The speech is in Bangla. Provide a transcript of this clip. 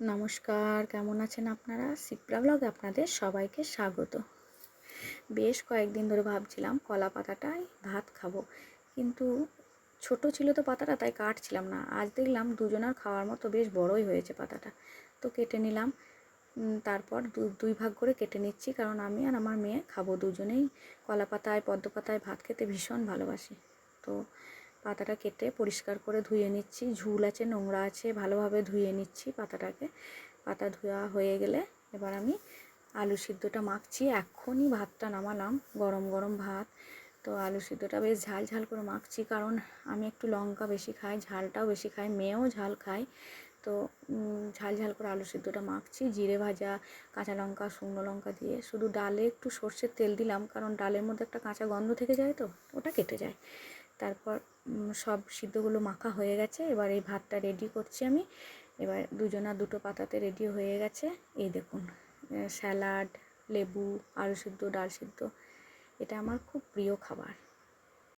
নমস্কার, কেমন আছেন আপনারা? সিপ্রা ব্লগে আপনাদের সবাইকে স্বাগত। বেশ কয়েকদিন ধরে ভাবছিলাম কলা পাতাটায় ভাত খাব। কিন্তু ছোট ছিল তো পাতাটা, তাই কাটছিলাম না। আজ দেখলাম দুজনার খাওয়ার মতো বেশ বড়ই হয়েছে পাতাটা। তো কেটে নিলাম। তারপর দুই ভাগ করে কেটে নিচ্ছি, কারণ আমি আর আমার মেয়ে খাব দুজনেই। কলা পাতায়, পদ্ম পাতায় ভাত খেতে ভীষণ ভালোবাসি। তো পাতাটা কেটে পরিষ্কার করে ধুয়ে নিচ্ছি। ঝুল আছে, নোংরা আছে, ভালোভাবে ধুয়ে নিচ্ছি পাতাটাকে। পাতা ধোয়া হয়ে গেলে এবার আমি আলু সিদ্ধটা মাখছি। এখনই ভাতটা নামালাম, গরম গরম ভাত। তো আলু সিদ্ধটা বেশ ঝাল ঝাল করে মাখছি কারণ আমি একটু লঙ্কা বেশি খাই, ঝালটাও বেশি খাই, মেয়েও ঝাল খায়। তো ঝাল ঝাল করে আলু সিদ্ধটা মাখছি। জিরে ভাজা, কাঁচা লঙ্কা, শুকনো লঙ্কা দিয়ে শুধু ডালে একটু সর্ষের তেল দিলাম কারণ ডালের মধ্যে একটা কাঁচা গন্ধ থেকে যায় তো, ওটা কেটে যায়। তারপর সব সিদ্ধগুলো মাখা হয়ে গেছে। এবার এই ভাতটা রেডি করছি আমি। এবার দুজনা দুটো পাতাতে রেডি হয়ে গেছে। এই দেখুন স্যালাড লেবু, আলু সিদ্ধ, ডাল সিদ্ধ। এটা আমার খুব প্রিয় খাবার।